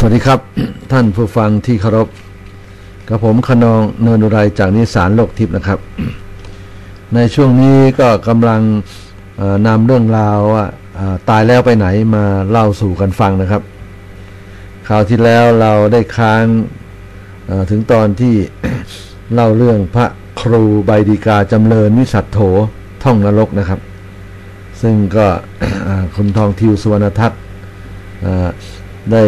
สวัสดีครับ ท่านผู้ฟังที่เคารพกับผมขนองเนินุไรจากนิสารโลกทิพย์นะครับ ในช่วงนี้ก็กำลังนำเรื่องราวว่าตายแล้วไปไหนมาเล่าสู่กันฟังนะครับคราวที่แล้วเราได้ค้างถึงตอนที่เล่าเรื่องพระครูใบดีกาจำเริญวิสัตโถท่องนรกนะครับ ซึ่งก็คุณทองทิวสุวรรณทัศน์ ได้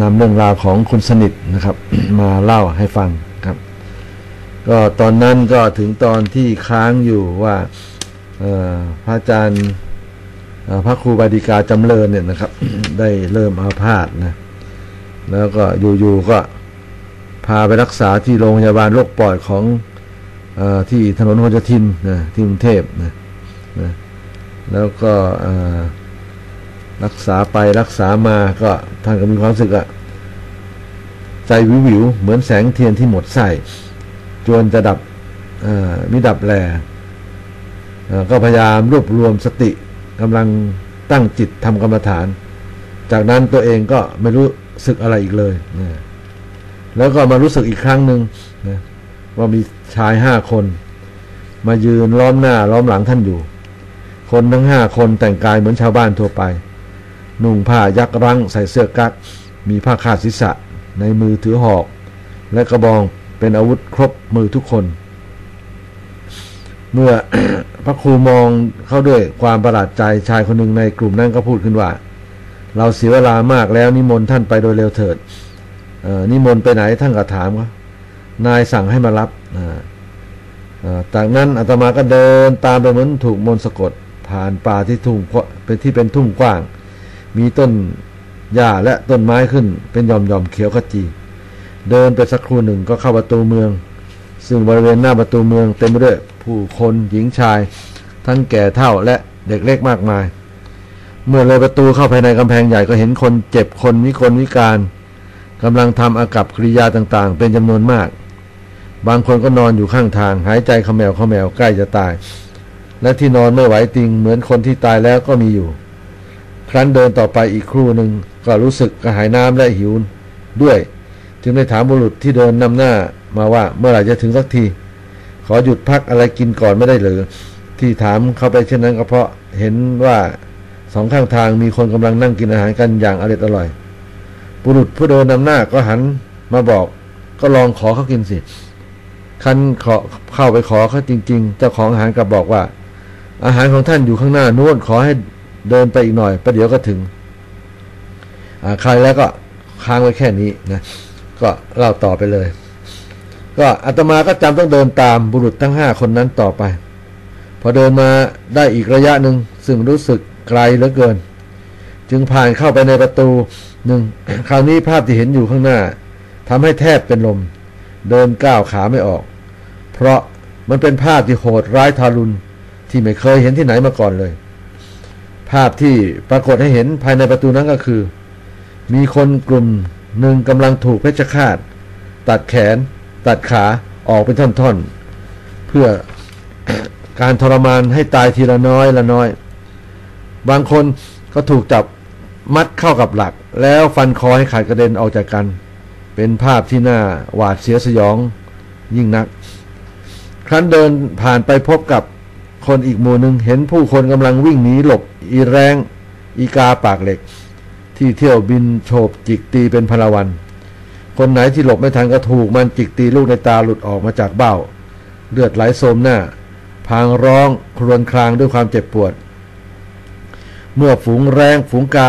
นำเรื่องราวของคุณสนิทนะครับ มาเล่าให้ฟังครับ ก็ตอนนั้นก็ถึงตอนที่ค้างอยู่ว่าพระอาจารย์พระครูบาดิกาจำเริญเนี่ยนะครับ ได้เริ่มอาพาธนะแล้วก็อยู่ๆก็พาไปรักษาที่โรงพยาบาลโรคปอดของอที่ถนนพหลโยธินนะที่กรุงเทพนะนะแล้วก็อ รักษาไปรักษามาก็ท่านก็มีความรู้สึกอะใจวิววิวเหมือนแสงเทียนที่หมดไส้จวนจะดับมิดับแลเอ่อก็พยายามรวบรวมสติกำลังตั้งจิตทำกรรมฐาน จากนั้นตัวเองก็ไม่รู้สึกอะไรอีกเลยนะแล้วก็มารู้สึกอีกครั้งหนึ่งนะว่ามีชายห้าคน มายืนล้อมหน้าล้อมหลังท่านอยู่ คนทั้งห้าคนแต่งกายเหมือนชาวบ้านทั่วไป นุ่งผ้ายักรังใส่เสื้อกั๊กมีผ้าคาดศีรษะ ในมือถือหอก และกระบองเป็นอาวุธครบมือทุกคน เมื่อพระครูมองเข้าด้วยความประหลาดใจชายคนหนึ่งในกลุ่มนั้นก็พูดขึ้นว่า เราเสียเวลามากแล้วนิมนต์ท่านไปโดยเร็วเถิดนิมนต์ไปไหนท่านก็ถามว่านายสั่งให้มารับจากนั้นอาตมาก็เดินตามไปเหมือนถูกมนต์สะกด ผ่านป่าที่ทุ่งเป็นที่เป็นทุ่งกว้าง มีต้นหญ้าและต้นไม้ขึ้น เป็นหย่อมหย่อมๆเขียวขจี เดินไปสักครู่หนึ่งก็เข้าประตูเมือง ซึ่งบริเวณหน้าประตูเมืองเต็มไปด้วยผู้คนหญิงชาย ทั้งแก่เฒ่าและเด็กเล็กมากมาย เมื่อเลยประตูเข้าภายในกำแพงใหญ่ก็เห็นคนเจ็บคนวิกลวิการกำลังทำอากับกิริยาต่างๆ เป็นจำนวนมาก บางคนก็นอนอยู่ข้างทาง หายใจเขมวเขมวใกล้จะตาย และที่นอนไม่ไหวติงเหมือนคนที่ตายแล้วก็มีอยู่ ครั้นเดินต่อไปอีกครู่หนึ่งก็รู้สึกกระหายน้ำและหิวด้วย จึงได้ถามบุรุษที่เดินนำหน้ามาว่าเมื่อไหร่จะถึงสักที ขอหยุดพักอะไรกินก่อนไม่ได้หรือที่ถามเขาไปเช่นนั้นก็เพราะเห็นว่าสองข้างทางมีคนกำลังนั่งกินอาหารกันอย่างอร่อยอร่อย บุรุษผู้เดินนำหน้าก็หันมาบอก ก็ลองขอเขากินสิคันขอเข้าไปขอเขาจริง ๆ เจ้าของอาหารกลับบอกว่า อาหารของท่านอยู่ข้างหน้านู้นขอให้ เดินไปอีกหน่อยประเดี๋ยวก็ถึงอ่าใครแล้วก็ค้างไว้แค่นี้นะก็เล่าต่อไปเลย ก็อาตมาก็จำต้องเดินตามบุรุษทั้งห้าคนนั้นต่อไป พอเดินมาได้อีกระยะหนึ่งซึ่งรู้สึกไกลเหลือเกิน จึงผ่านเข้าไปในประตูหนึ่งคราวนี้ภาพที่เห็นอยู่ข้างหน้าทำให้แทบเป็นลม เดินก้าวขาไม่ออก เพราะมันเป็นภาพที่โหดร้ายทารุณที่ไม่เคยเห็นที่ไหนมาก่อนเลย ภาพที่ปรากฏให้เห็นภายในประตูนั้นก็คือ มีคนกลุ่มหนึ่งกำลังถูกเพชฌฆาต ตัดแขน ตัดขาออกเป็นท่อนๆ เพื่อการทรมานให้ตายทีละน้อยละน้อย บางคนก็ถูกจับมัดเข้ากับหลัก แล้วฟันคอให้ขาดกระเด็นออกจากกัน เป็นภาพที่น่าหวาดเสียสยองยิ่งนัก ครั้นเดินผ่านไปพบกับ คนอีกหมู่หนึ่งเห็นผู้คนกำลังวิ่งหนีหลบ อีแรงอีกาปากเหล็ก ที่เที่ยวบินโฉบจิกตีเป็นพลวัน คนไหนที่หลบไม่ทันก็ถูกมันจิกตีลูกในตาหลุดออกมาจากเบ้า เลือดไหลโสมหน้า พางร้องครวญครางด้วยความเจ็บปวด เมื่อฝูงแรงฝูงกา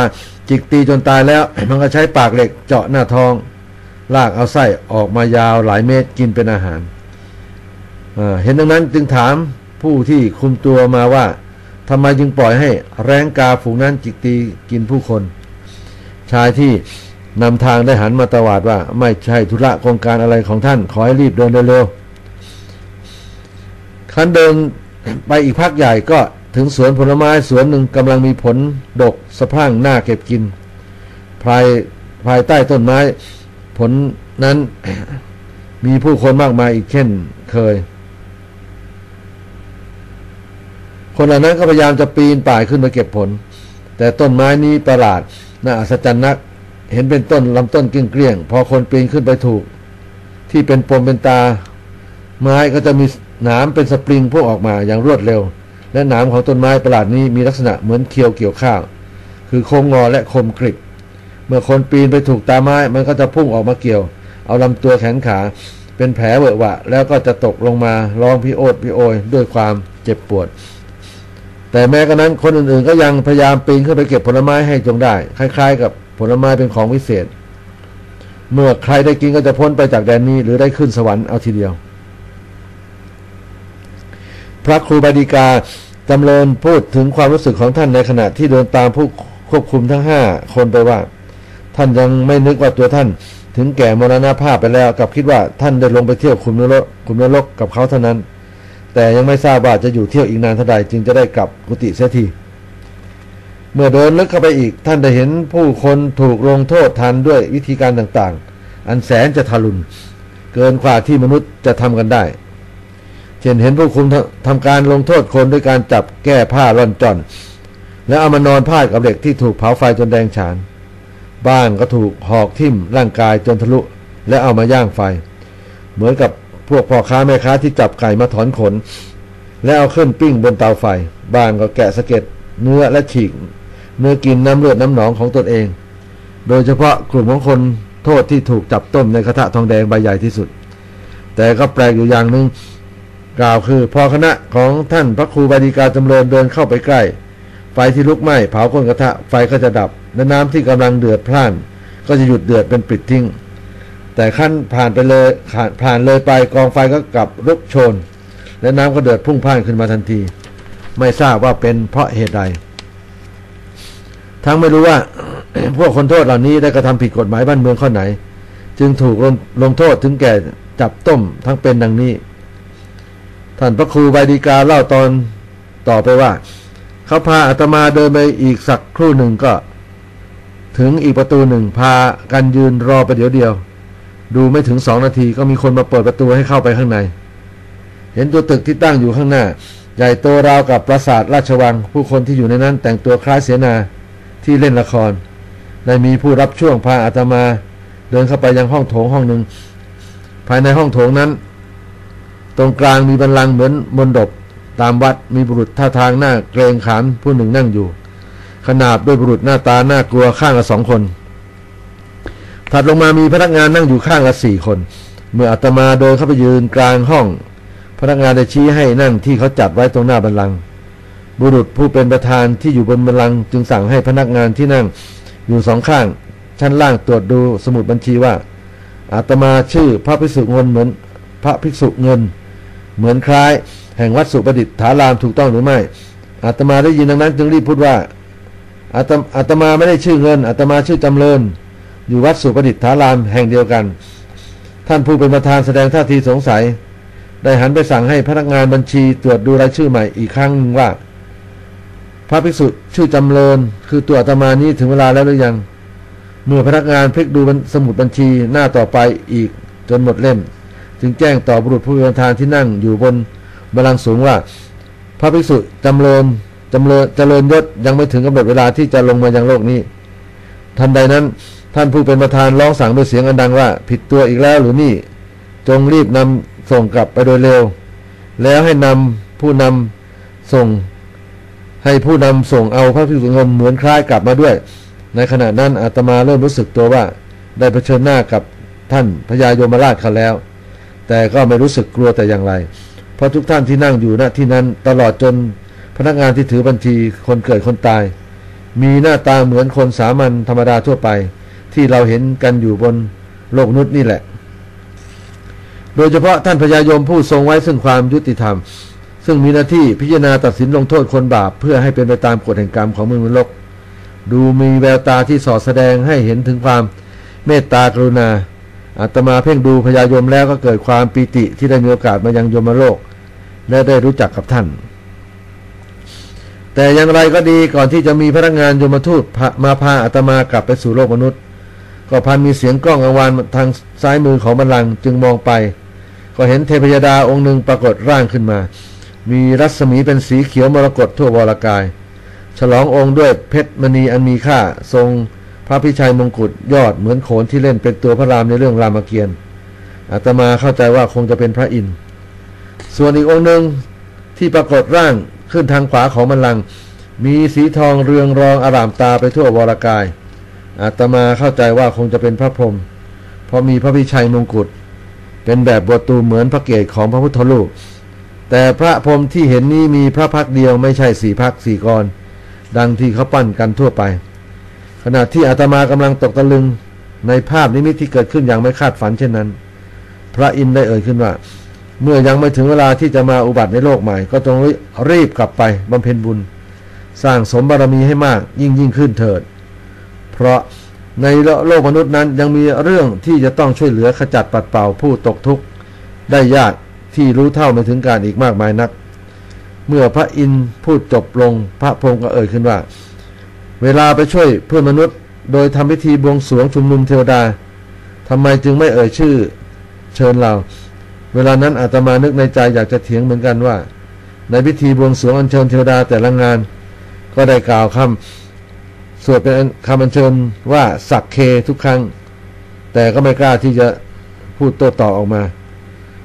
จิกตีจนตายแล้ว มันก็ใช้ปากเหล็กเจาะหน้าท้อง ลากเอาไส้ออกมายาวหลายเมตรกินเป็นอาหารเห็นดังนั้นจึงถาม ผู้ที่คุมตัวมาว่าทำไมจึงปล่อยให้แรงกาฝูงนั้นจิกตีกินผู้คน ชายที่นำทางได้หันมาตวาดว่า ไม่ใช่ธุระโครงการอะไรของท่าน ขอให้รีบเดินเร็วๆคันเดินไปอีกพักใหญ่ก็ถึงสวนผลไม้สวนหนึ่งกำลังมีผลดกสะพรั่งหน้าเก็บกิน ภายภายใต้ต้นไม้ ผลนั้นมีผู้คนมากมายอีกเช่นเคย คนเหล่านั้นก็พยายามจะปีนป่ายขึ้นมาเก็บผล แต่ต้นไม้นี้ประหลาดน่าอัศจรรย์นัก เห็นเป็นต้นลำต้นเกลี้ยงๆพอคนปีนขึ้นไปถูก ที่เป็นปมเป็นตา ไม้ก็จะมีหนามเป็นสปริงพุ่งออกมาอย่างรวดเร็ว และหนามของต้นไม้ประหลาดนี้มีลักษณะเหมือนเคียวเกี่ยวข้าว คือโคมงงอและคมกริบเมื่อคนปีนไปถูกตาไม้มันก็จะพุ่งออกมาเกี่ยว เอาลำตัวแขนขา เป็นแผลเวอะหวะ แล้วก็จะตกลงมาร้องพี่โอดพี่โอยด้วยความเจ็บปวด แต่แม้กระนั้นคนอื่นๆ ก็ยังพยายามปีนขึ้นไปเก็บผลไม้ให้จงได้ คล้ายๆ กับผลไม้เป็นของวิเศษ เมื่อใครได้กินก็จะพ้นไปจากแดนนี้ หรือได้ขึ้นสวรรค์เอาทีเดียว พระครูบาดีกาจำเริญพูดถึงความรู้สึกของท่านในขณะที่เดินตามผู้ควบคุมทั้งห้าคนไปว่า ท่านยังไม่นึกว่าตัวท่าน ถึงแก่มรณภาพไปแล้วกับคิดว่าท่านได้ลงไปเที่ยวคุมนรกคุมนรกกับเขาเท่านั้น แต่ยังไม่ทราบว่าจะอยู่เที่ยวอีกนานเท่าใดจึงจะได้กลับกุฏิเสียทีเมื่อเดินลึกเข้าไปอีกท่านได้เห็นผู้คนถูกลงโทษทันด้วยวิธีการต่างๆ อันแสนจะทารุณเกินกว่าที่มนุษย์จะทำกันได้ เช่นเห็นผู้คุมทำทำการลงโทษคนด้วยการจับแก้ผ้าร่อนจอน แล้วเอามานอนพาดกับเด็กที่ถูกเผาไฟจนแดงฉาน บ้างก็ถูกหอกทิ่มร่างกายจนทะลุ และเอามาย่างไฟ เหมือนกับ พวกพ่อค้าแม่ค้าที่จับไก่มาถอนขน แล้วเอาขึ้นปิ้งบนเตาไฟ บางก็แกะสะเก็ดเนื้อและฉีก เนื้อกินน้ำเลือดน้ำหนองของตนเอง โดยเฉพาะกลุ่มของคนโทษที่ถูกจับต้มในกระทะทองแดงใบใหญ่ที่สุด แต่ก็แปลกอยู่อย่างหนึ่งกล่าวคือพอคณะของท่านพระครูบาดีกาจำเริญเดินเข้าไปใกล้ ไฟที่ลุกไหม้เผาก้นกระทะไฟก็จะดับและน้ำที่กำลังเดือดพล่าน ก็จะหยุดเดือดเป็นปิดทิ้ง แต่ขั้นผ่านไปเลยผ่านเลยไปกองไฟก็กลับลุกโชน และน้ำก็เดือดพุ่งพ่านขึ้นมาทันที ไม่ทราบว่าเป็นเพราะเหตุใด ทั้งไม่รู้ว่า พวกคนโทษเหล่านี้ได้กระทำผิดกฎหมายบ้านเมืองข้อไหน จึงถูกลงลงโทษถึงแก่จับต้มทั้งเป็นดังนี้ ท่านพระครูใบดีกาเล่าตอนต่อไปว่า เขาพาอาตมาเดินไปอีกสักครู่หนึ่งก็ ถึงอีกประตูหนึ่งพากันยืนรอไปเดี๋ยวเดียว ดูไม่ถึงสองนาทีก็มีคนมาเปิดประตูให้เข้าไปข้างใน เห็นตัวตึกที่ตั้งอยู่ข้างหน้า ใหญ่โตราวกับปราสาทราชวัง ผู้คนที่อยู่ในนั้นแต่งตัวคล้ายเสนาที่เล่นละครได้มีผู้รับช่วงพาอาตมา เดินเข้าไปยังห้องโถงห้องหนึ่ง ภายในห้องโถงนั้น ตรงกลางมีบันลังเหมือนมนดบตามวัดมีบุรุษท่าทางหน้าเกรงขามผู้หนึ่งนั่งอยู่ ขนาบด้วยบุรุษหน้าตาหน้ากลัวข้างละสองคน ถัดลงมามีพนักงานนั่งอยู่ข้างละสี่คน เมื่ออาตมาเดินเข้าไปยืนกลางห้อง พนักงานได้ชี้ให้นั่งที่เขาจัดไว้ตรงหน้าบันลังก์บุรุษผู้เป็นประธานที่อยู่บนบันลังก์จึงสั่งให้พนักงานที่นั่งอยู่สองข้าง ชั้นล่างตรวจดูสมุดบัญชีว่า อาตมาชื่อพระภิกษุเงินเหมือนพระภิกษุเงิน เหมือนคล้าย แห่งวัดสุประดิษฐารามถูกต้องหรือไม่ อาตมาได้ยินดังนั้นจึงรีบพูดว่าอาตอาตมาไม่ได้ชื่อเงินอาตมาชื่อจำเริญ อยู่วัดสุประดิษฐารามแห่งเดียวกัน ท่านผู้เป็นประธานแสดงท่าทีสงสัย ได้หันไปสั่งให้พนักงานบัญชีตรวจดูรายชื่อใหม่อีกครั้งว่า พระภิกษุชื่อจำเริญคือตัวอาตมานี้ถึงเวลาแล้วหรือยัง เมื่อพนักงานพลิกดูสมุดบัญชีหน้าต่อไปอีกจนหมดเล่ม จึงแจ้งต่อบุรุษผู้เป็นประธานที่นั่งอยู่บนบัลลังก์สูงว่า พระภิกษุจำเริญจำเริญเจริญยศยังไม่ถึงกำหนดเวลาที่จะลงมายังโลกนี้ ทันใดนั้น ท่านผู้เป็นประธานร้องสั่งด้วยเสียงอันดังว่า ผิดตัวอีกแล้วหรือนี่จงรีบนำส่งกลับไปโดยเร็ว แล้วให้นำผู้นำส่ง ให้ผู้นำส่งเอาพระภิกษุเงินเหมือนคล้ายกลับมาด้วย ในขณะนั้นอาตมาเริ่มรู้สึกตัวว่า ได้เผชิญหน้ากับท่านพญายมราชเขาแล้ว แต่ก็ไม่รู้สึกกลัวแต่อย่างไร เพราะทุกท่านที่นั่งอยู่ณที่นั้นตลอดจนพนักงานที่ถือบัญชีคนเกิดคนตาย มีหน้าตาเหมือนคนสามัญธรรมดาทั่วไป ที่เราเห็นกันอยู่บนโลกนุษย์นี่แหละ โดยเฉพาะท่านพญายมผู้ทรงไว้ซึ่งความยุติธรรม ซึ่งมีหน้าที่พิจารณาตัดสินลงโทษคนบาป เพื่อให้เป็นไปตามกฎแห่งกรรมของมนุษย์โลก ดูมีแววตาที่สอดแสดงให้เห็นถึงความเมตตากรุณาอาตมาเพ่งดูพญายมแล้วก็เกิดความปีติที่ได้มีโอกาสมายังยมโลก และได้รู้จักกับท่าน แต่อย่างไรก็ดีก่อนที่จะมีพนักงานยมทูตมาพาอาตมากลับไปสู่โลกมนุษย์ ก็พันมีเสียงกล้องกังวานทางซ้ายมือของบัลลังก์จึงมองไป ก็เห็นเทพยดาองค์หนึ่งปรากฏร่างขึ้นมา มีรัศมีเป็นสีเขียวมรกตทั่ววรกาย ฉลององค์ด้วยเพชรมณีอันมีค่าทรงพระพิชัยมงกุฎยอดเหมือนโขนที่เล่นเป็นตัวพระรามในเรื่องรามเกียรติ์อาตมาเข้าใจว่าคงจะเป็นพระอินทร์ส่วนอีกองค์หนึ่งที่ปรากฏร่างขึ้นทางขวาของบัลลัง มีสีทองเรืองรองอารามตาไปทั่ววรากาย อาตมาเข้าใจว่าคงจะเป็นพระพรหมเพราะมีพระพิชัยมงกุฎเป็นแบบบัวตูเหมือนพระเกศของพระพุทธรูป แต่พระพรหมที่เห็นนี้มีพระพักเดียวไม่ใช่สี่พักสี่กร ดังที่เขาปั้นกันทั่วไป ขณะที่อาตมากำลังตกตะลึงในภาพนิมิตที่เกิดขึ้นอย่างไม่คาดฝันเช่นนั้น พระอินได้เอ่ยขึ้นว่า เมื่อยังไม่ถึงเวลาที่จะมาอุบัติในโลกใหม่ ก็จงรีบกลับไปบำเพ็ญบุญ สร้างสมบารมีให้มากยิ่งยิ่งขึ้นเถิด ราะในโลกมนุษย์นั้นยังมีเรื่องที่จะต้องช่วยเหลือขจัดปัดเป่าผู้ตกทุกข์ได้ยากที่รู้เท่าไม่ถึงการอีกมากมายนัก เมื่อพระอินทร์พูดจบลงพระพรหมก็เอ่ยขึ้นว่า เวลาไปช่วยเพื่อนมนุษย์ โดยทำพิธีบวงสรวงชุมนุมเทวดาทำไมจึงไม่เอ่ยชื่อ เชิญเรา เวลานั้นอาตมานึกในใจอยากจะเถียงเหมือนกันว่า ในพิธีบวงสรวงอัญเชิญเทวดาแต่ละงาน ก็ได้กล่าวคำ สวดเป็นคำอัญเชิญว่าสักเคทุกครั้ง แต่ก็ไม่กล้าที่จะพูดโต้ตอบออกมา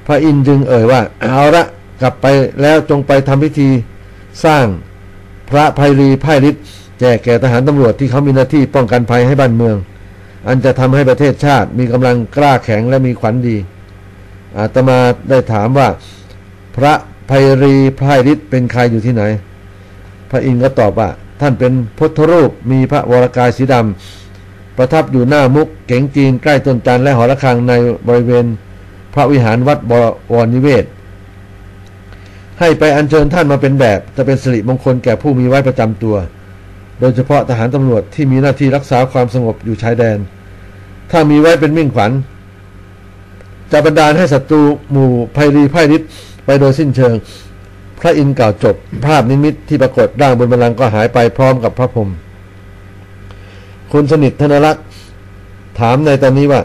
พระอินทร์จึงเอ่ยว่าเอาละกลับไปแล้วจงไปทำพิธีสร้างพระภัยรีไพ่ฤทธิ์แจกแก่ทหารตำรวจที่เขามีหน้าที่ป้องกันภัยให้บ้านเมือง อันจะทำให้ประเทศชาติมีกำลังกล้าแข็งและมีขวัญดี อาตมาได้ถามว่า พระภัยรีไพ่ฤทธิ์เป็นใครอยู่ที่ไหน พระอินทร์ก็ตอบว่า ท่านเป็นพุทธรูปมีพระวรากายสีดำประทับอยู่หน้ามุกเก๋งจีนใกล้ต้นจันและหอระฆังในบริเวณพระวิหารวัดบวรนิเวศ ให้ไปอัญเชิญท่านมาเป็นแบบจะเป็นสิริมงคลแก่ผู้มีไว้ประจำตัว โดยเฉพาะทหารตำรวจที่มีหน้าที่รักษาความสงบอยู่ชายแดน ถ้ามีไว้เป็นมิ่งขวัญจะบันดาลให้ศัตรูหมู่ภัยรีไพ่ฤทธิ์ไปโดยสิ้นเชิง พระอินทร์กล่าวจบ ภาพนิมิตที่ปรากฏร่างบนบัลลังก์ก็หายไปพร้อมกับพระพรหมคุณสนิทธนรักษ์ถามในตอนนี้ว่า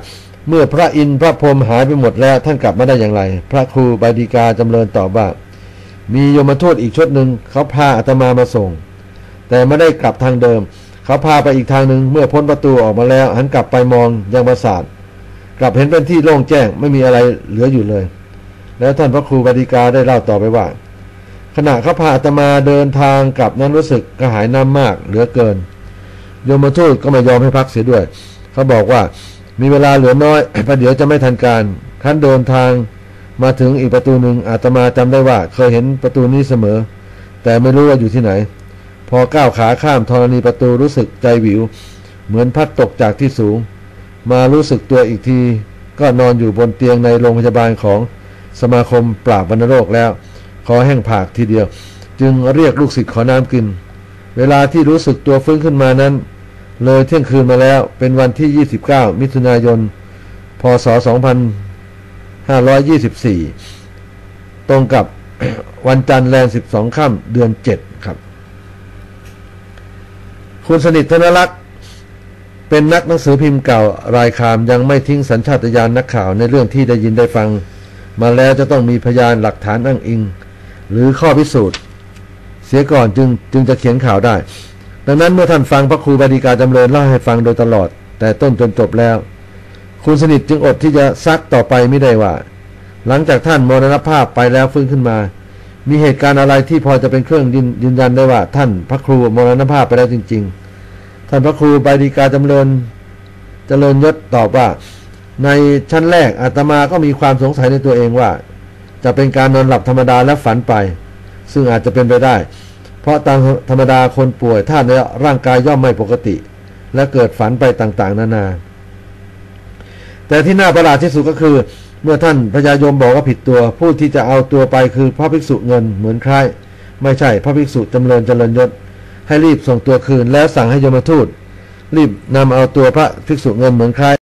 เมื่อพระอินทร์พระพรหมหายไปหมดแล้วท่านกลับมาได้อย่างไร พระครูบาดีกาจำเริญตอบว่า มีโยมทูตอีกชุดหนึ่งเขาพาอาตมามาส่ง แต่ไม่ได้กลับทางเดิม เขาพาไปอีกทางหนึ่งเมื่อพ้นประตูออกมาแล้ว หันกลับไปมองยังปราสาทกลับเห็นเป็นที่โล่งแจ้งไม่มีอะไรเหลืออยู่เลย แล้วท่านพระครูบาดีกาได้เล่าต่อไปว่า ขณะเขาพาอาตมาเดินทางกลับนั้นรู้สึกกระหายน้ำมากเหลือเกิน โยมทูตก็ไม่ยอมให้พักเสียด้วย เขาบอกว่ามีเวลาเหลือน้อยประเดี๋ยวจะไม่ทันการขั้นเดินทางมาถึงอีกประตูหนึ่งอาตมาจำได้ว่า เคยเห็นประตูนี้เสมอ แต่ไม่รู้ว่าอยู่ที่ไหน พอก้าวขาข้ามธรณีประตูรู้สึกใจวิว เหมือนพัดตกจากที่สูง มารู้สึกตัวอีกที ก็นอนอยู่บนเตียงในโรงพยาบาลของสมาคมปราบวัณโรคแล้ว ขอแห้งผากทีเดียว จึงเรียกลูกศิษย์ขอน้ำกิน เวลาที่รู้สึกตัวฟื้นขึ้นมานั้น เลยเที่ยงคืนมาแล้วเป็นวันที่ 29 มิถุนายน พศ 2524 ตรงกับวันจันทร์แรม12 ค่ำเดือน 7 ครับ คุณสนิทธนรักษ์เป็นนักหนังสือพิมพ์เก่ารายคามยังไม่ทิ้งสัญชาตญาณนักข่าวในเรื่องที่ได้ยินได้ฟัง มาแล้วจะต้องมีพยานหลักฐานอ้างอิง หรือข้อพิสูจน์ เสียก่อนจึงจึงจะเขียนข่าวได้ ดังนั้นเมื่อท่านฟังพระครูบาดีกาจำเริญเล่าให้ฟังโดยตลอด แต่ต้นจนจบแล้ว คุณสนิทจึงอดที่จะซักต่อไปไม่ได้ว่า หลังจากท่านมรณภาพไปแล้วฟื้นขึ้นมา มีเหตุการณ์อะไรที่พอจะเป็นเครื่องยืนยนยันได้ว่า ท่านพระครูมรณภาพไปแล้วจริง ๆ ท่านพระครูบาดีกาจำเริญจเจริญยศตอบว่า ในชั้นแรกอาตมาก็มีความสงสัยในตัวเองว่า จะเป็นการนอนหลับธรรมดาและฝันไป ซึ่งอาจจะเป็นไปได้ เพราะตามธรรมดาคนป่วยถ้าในร่างกายย่อมไม่ปกติ และเกิดฝันไปต่างๆ นานา แต่ที่น่าประหลาดที่สุดก็คือ เมื่อท่านพญายมบอกว่าผิดตัว ผู้ที่จะเอาตัวไปคือพระภิกษุเงินเหมือนใครไม่ใช่พระภิกษุจำเริญเจริญยศ ให้รีบส่งตัวคืนแล้วสั่งให้ยมทูตรีบนำเอาตัวพระภิกษุเงินเหมือนใคร